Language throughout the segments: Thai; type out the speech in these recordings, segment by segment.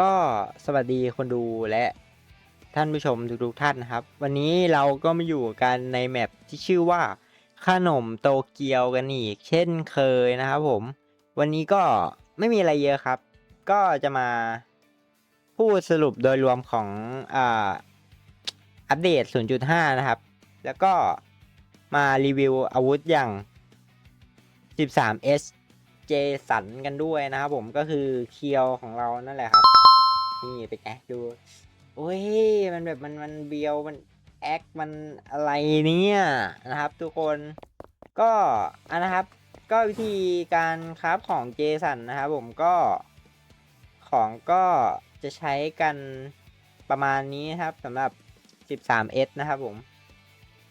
ก็สวัสดีคนดูและท่านผู้ชมทุกๆท่านนะครับ วันนี้เราก็มาอยู่กันในแมปที่ชื่อว่า ขนมโตเกียวกันอีก เช่นเคยนะครับผม วันนี้ก็ไม่มีอะไรเยอะครับ ก็จะมาพูดสรุปโดยรวมของอ่าอัปเดต 0.5 นะครับ แล้วก็มารีวิวอาวุธอย่าง 13S เจสันกันด้วยนะครับผมก็คือเคียวของเรานั่นแหละครับ นี่เป็นไงดูโอ้ยมันแบบมันมันเบียวมันแอคมันอะไรเนี่ยนะครับ ทุกคนก็อันนะครับก็วิธีการคราฟของเจสันนะครับผมก็ของก็จะใช้กันประมาณนี้นะครับสำหรับ 13S นะครับผม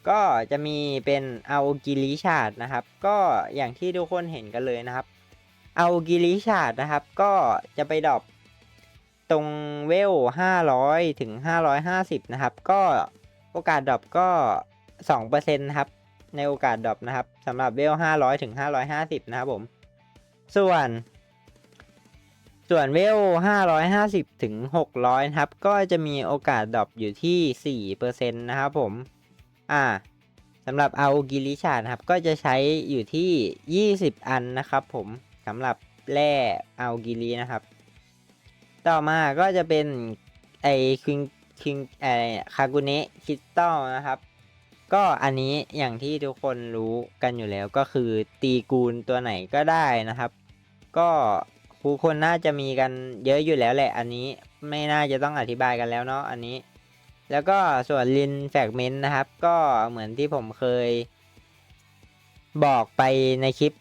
ก็จะมีเป็นเอากิลิชาดนะครับ ก็อย่างที่ทุกคนเห็นกันเลยนะครับ เอากิลิชาดนะครับ ก็จะไปดรอป ตรงเวล 500 ถึง 550 นะครับ ก็โอกาสดรอปก็ 2%นะครับ ในโอกาสดรอปนะครับสำหรับเวล 500 ถึง 550 นะครับผม ส่วน ส่วนเวล 550 ถึง 600 นะครับ ก็จะมีโอกาสดรอปอยู่ที่ 4%นะครับผม อ่าสำหรับเอากิลิชานะครับ ก็จะใช้อยู่ที่ 20 อันนะครับผมสำหรับแร่เอากิลีนะครับ ต่อมาก็จะเป็นไอคิงคิงไอคากุเนะคริสตัลนะครับ ก็อันนี้อย่างที่ทุกคนรู้กันอยู่แล้วก็คือตีกูลตัวไหนก็ได้นะครับ ก็ผู้คนน่าจะมีกันเยอะอยู่แล้วแหละ อันนี้ไม่น่าจะต้องอธิบายกันแล้วเนาะอันนี้ แล้วก็ส่วนลินแฟกเมนต์นะครับ ก็เหมือนที่ผมเคย บอกไปในคลิป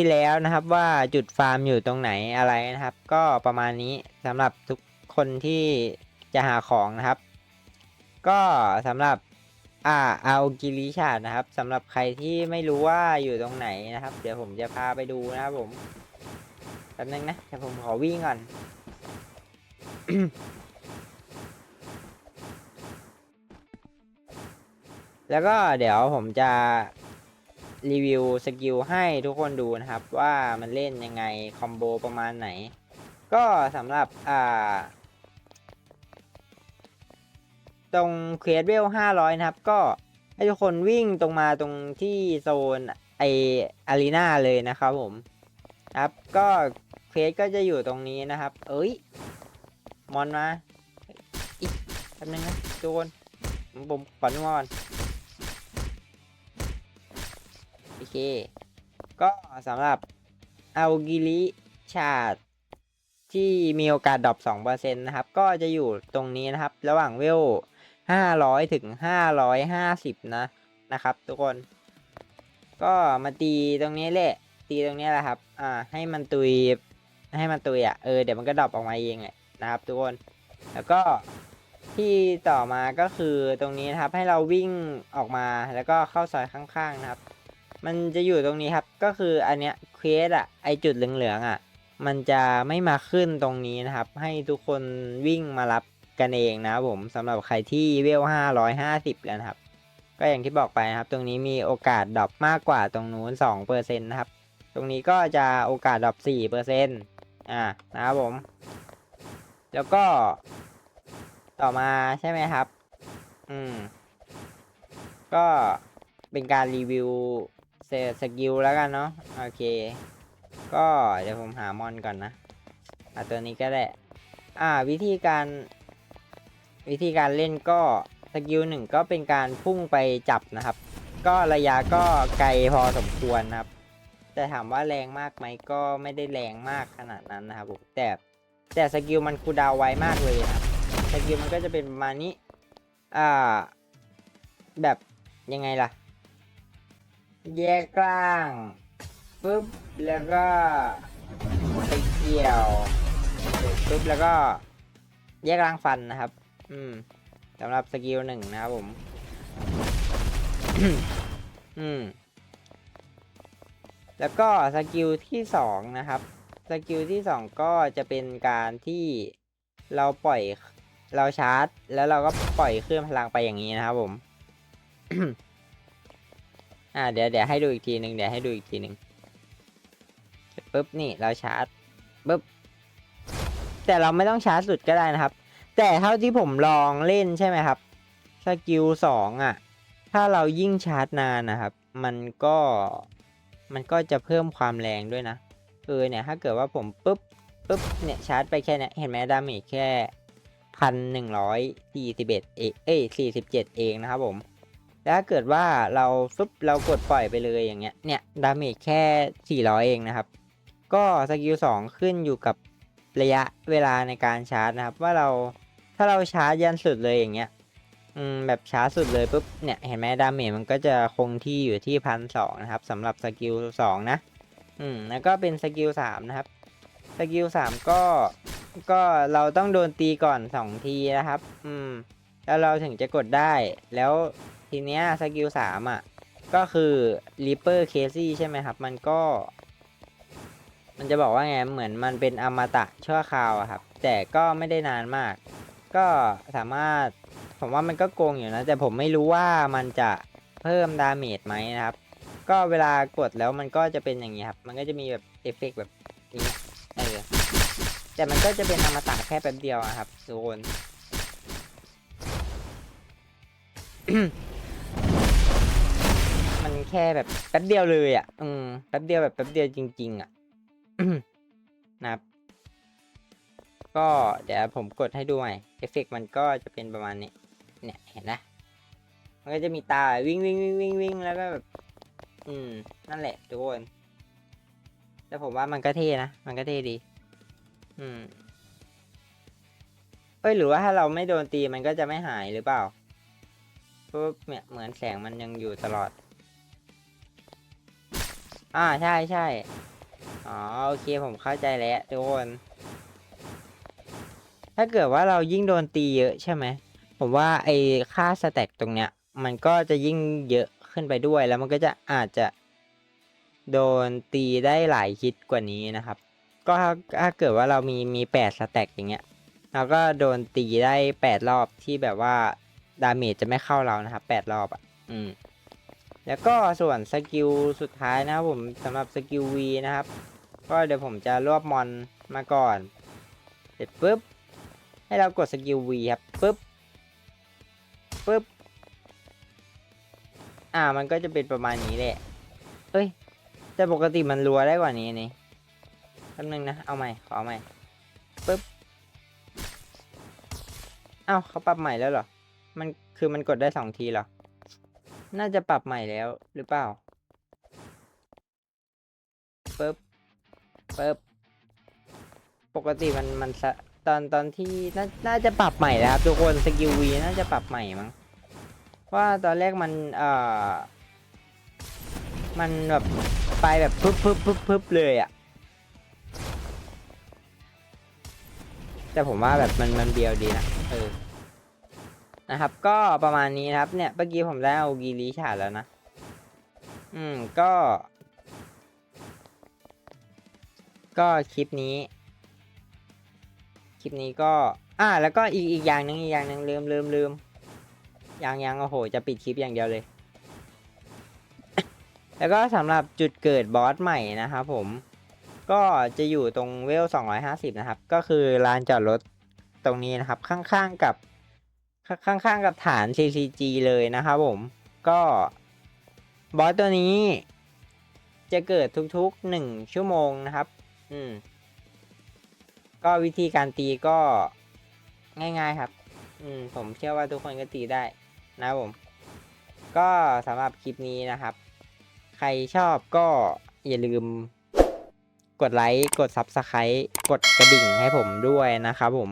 ที่แล้วนะครับว่าจุดฟาร์มอยู่ตรงไหนอะไรนะครับ ก็ประมาณนี้สำหรับทุกคนที่จะหาของนะครับ ก็สำหรับอ่าเอากิริชาดนะครับสำหรับใครที่ไม่รู้ว่าอยู่ตรงไหนนะครับ เดี๋ยวผมจะพาไปดูนะครับผมแป๊บนึงนะเดี๋ยวผมขอวิ่งก่อนแล้วก็เดี๋ยวผมจะ รีวิวสกิลให้ทุกคนดูนะครับ ว่ามันเล่นยังไง คอมโบประมาณไหน ก็สำหรับอ่าตรงเควสเวล500นะครับ ก็ให้ทุกคนวิ่งตรงมาตรงที่โซนไออารีนาเลยนะครับผมครับก็เควสก็จะอยู่ตรงนี้นะครับ เอ้ย มอนมาอีกแป๊บนึงนะทุกคนผมผมขอนึกก่อน เค ก็สำหรับเอากิริชาดที่มีโอกาสดรอป2%นะครับ ก็จะอยู่ตรงนี้นะครับ ระหว่างเวล 500 ถึง 550 นะนะครับ ทุกคน ก็มาตีตรงนี้แหละ ตีตรงนี้แหละครับ อ่า ให้มันตุย ให้มันตุยอะ เออ เดี๋ยวมันก็ดรอปออกมาเองแหละนะครับ ทุกคน แล้วก็ที่ต่อมาก็คือตรงนี้นะครับ ให้เราวิ่งออกมาแล้วก็เข้าซอยข้างๆนะครับ มันจะอยู่ตรงนี้ครับ ก็คืออันเนี้ยเควสอะไอจุดเหลืองๆอะมันจะไม่มาขึ้นตรงนี้นะครับ ให้ทุกคนวิ่งมารับกันเองนะครับผมสำหรับใครที่เวลห้าร้อยห้าสิบแล้วนะครับ ก็อย่างที่บอกไปนะครับ ตรงนี้มีโอกาสดรอปมากกว่าตรงนู้นสองเปอร์เซ็นต์นะครับ ตรงนี้ก็จะโอกาสดรอปสี่เปอร์เซ็นต์อ่านะครับผม แล้วก็ต่อมาใช่ไหมครับ อืม ก็เป็นการรีวิว เซสกิลแล้วกันเนาะโอเค ก็เดี๋ยวผมหามอนก่อนนะอะตัวนี้ก็ได้อ่าวิธีการ วิธีการเล่นก็สกิลหนึ่งก็เป็นการพุ่งไปจับนะครับ ก็ระยะก็ไกลพอสมควรนะครับแต่ถามว่าแรงมากไหมก็ไม่ได้แรงมากขนาดนั้นนะครับผมแต่แต่สกิลมันคูดาวไวมากเลยนะครับสกิลมันก็จะเป็นประมาณนี้อ่าแบบยังไงล่ะ แยกกลางปุ๊บแล้วก็ไปเกี่ยวปุ๊บแล้วก็แยกกลางฟันนะครับ อืมสำหรับสกิลหนึ่งนะครับผม อืม แล้วก็สกิลที่สองนะครับ สกิลที่สองก็จะเป็นการที่เราปล่อยเราชาร์จ แล้วเราก็ปล่อยเครื่องพลังไปอย่างนี้นะครับผม อ่าเดี๋ยวเดี๋ยวให้ดูอีกทีหนึ่งเดี๋ยวให้ดูอีกทีหนึ่งปุ๊บนี่เราชาร์จปุ๊บแต่เราไม่ต้องชาร์จสุดก็ได้นะครับ แต่เท่าที่ผมลองเล่นใช่ไหมครับสกิลสองอะ ถ้าเรายิ่งชาร์จนานนะครับ มันก็มันก็จะเพิ่มความแรงด้วยนะเออเนี่ยถ้าเกิดว่าผมปุ๊บปุ๊บเนี่ยชาร์จไปแค่เนี้ยเห็นไหมดาเมจแค่พันหนึ่งร้อยสี่สิบเอ็ดเอเอ้ยสี่สิบเจ็ดเองนะครับผม ถ้าเกิดว่าเราฟึบเรากดปล่อยไปเลยอย่างเงี้ยเนี่ยดาเมจแค่ 400 เองนะครับ ก็สกิล2 ขึ้นอยู่กับระยะเวลาในการชาร์จนะครับ ว่าเราถ้าเราชาร์จยันสุดเลยอย่างเงี้ยอืมแบบชาร์จสุดเลยปุ๊บเนี่ยเห็นไหมดาเมจมันก็จะคงที่อยู่ที่พันสองนะครับสำหรับสกิล2นะอืมแล้วก็เป็นสกิล3นะครับสกิล3ก็ก็เราต้องโดนตีก่อน 2 ทีนะครับ อืม แล้วเราถึงจะกดได้ แล้ว ทีเนี้ยสกิลสามอะ ก็คือ Reaper Casey ใช่ไหมครับ มันก็ มันจะบอกว่าไง เหมือนมันเป็นอมตะชั่วคราวอะครับ แต่ก็ไม่ได้นานมาก ก็สามารถ ผมว่ามันก็โกงอยู่นะ แต่ผมไม่รู้ว่ามันจะเพิ่มดาเมจไหมนะครับ ก็เวลากดแล้วมันก็จะเป็นอย่างนี้ครับ มันก็จะมีแบบเอฟเฟกต์แบบนี้เออแต่มันก็จะเป็นอมตะแค่แป๊บเดียวอะครับทุกคน แค่แบบแป๊บเดียวเลยอะ อืมแป๊บเดียวแบบแป๊บเดียวจริง ๆ อะนะครับ ก็เดี๋ยวผมกดให้ดูใหม่เอฟเฟกต์มันก็จะเป็นประมาณนี้ เนี่ยเห็นนะ มันก็จะมีตาวิ่งวิ่งวิ่งวิ่งวิ่งแล้วก็แบบอืม นั่นแหละทุกคนแต่ผมว่ามันก็เท่นะ มันก็เท่ดี อืม เอ้ย หรือว่าถ้าเราไม่โดนตีมันก็จะไม่หายหรือเปล่าปุ๊บเนี่ย เหมือนแสงมันยังอยู่ตลอด อ่าใช่ใช่อ๋อโอเคผมเข้าใจแล้วทุกคน ถ้าเกิดว่าเรายิ่งโดนตีเยอะใช่ไหม ผมว่าไอ้ค่าสแต็กตรงเนี้ย มันก็จะยิ่งเยอะขึ้นไปด้วยแล้วมันก็จะอาจจะโดนตีได้หลายฮิตกว่านี้นะครับ ก็ถ้าถ้าเกิดว่าเรามีมีแปดสแต็กอย่างเงี้ยเราก็โดนตีได้แปดรอบที่แบบว่าดาเมจจะไม่เข้าเรานะครับแปดรอบอะ อืม แล้วก็ส่วนสกิลสุดท้ายนะครับผมสำหรับสกิล V นะครับ ก็เดี๋ยวผมจะรวบมอนมาก่อน เสร็จปุ๊บ ให้เรากดสกิล V ครับปุ๊บปุ๊บ อ่ามันก็จะเป็นประมาณนี้แหละ เอ้ย แต่ปกติมันรัวได้กว่านี้นี่แป๊บนึงนะ เอาใหม่ ขอเอาใหม่ปุ๊บอ้าวเขาปรับใหม่แล้วเหรอ มันคือมันกดได้สองทีเหรอ น่าจะปรับใหม่แล้วหรือเปล่าปึ๊บปึ๊บปกติมันมันสะตอนตอนที่น่าน่าจะปรับใหม่แล้วครับทุกคนสกิลวีน่าจะปรับใหม่มั้งว่าตอนแรกมันเอ่อมันแบบไปแบบปึ๊บปึ๊บปึ๊บปึ๊บเลยอะแต่ผมว่าแบบมันมันเบียวดีนะเออ นะครับ ก็ประมาณนี้นะครับ เนี่ยเมื่อกี้ผมได้เอากีรีฉาดแล้วนะ อืมก็ ก็คลิปนี้ คลิปนี้ก็ อ่า แล้วก็อีกอีกอย่างหนึ่งอีกอย่างหนึ่งลืมลืมลืมยังยังโอ้โห จะปิดคลิปอย่างเดียวเลย แล้วก็สำหรับจุดเกิดบอสใหม่นะครับผมก็จะอยู่ตรงเวล 250 นะครับ ก็คือลานจอดรถตรงนี้นะครับ ข้างๆกับ ข้างๆกับฐาน CCG เลยนะครับผม ก็บอสตัวนี้ จะเกิดทุกๆ 1 ชั่วโมงนะครับ อืม ก็วิธีการตีก็ง่ายๆครับ อืม ผมเชื่อว่าทุกคนก็ตีได้นะครับผม ก็สำหรับคลิปนี้นะครับ ใครชอบก็อย่าลืมกดไลค์ กด Subscribe กดกระดิ่งให้ผมด้วยนะครับผม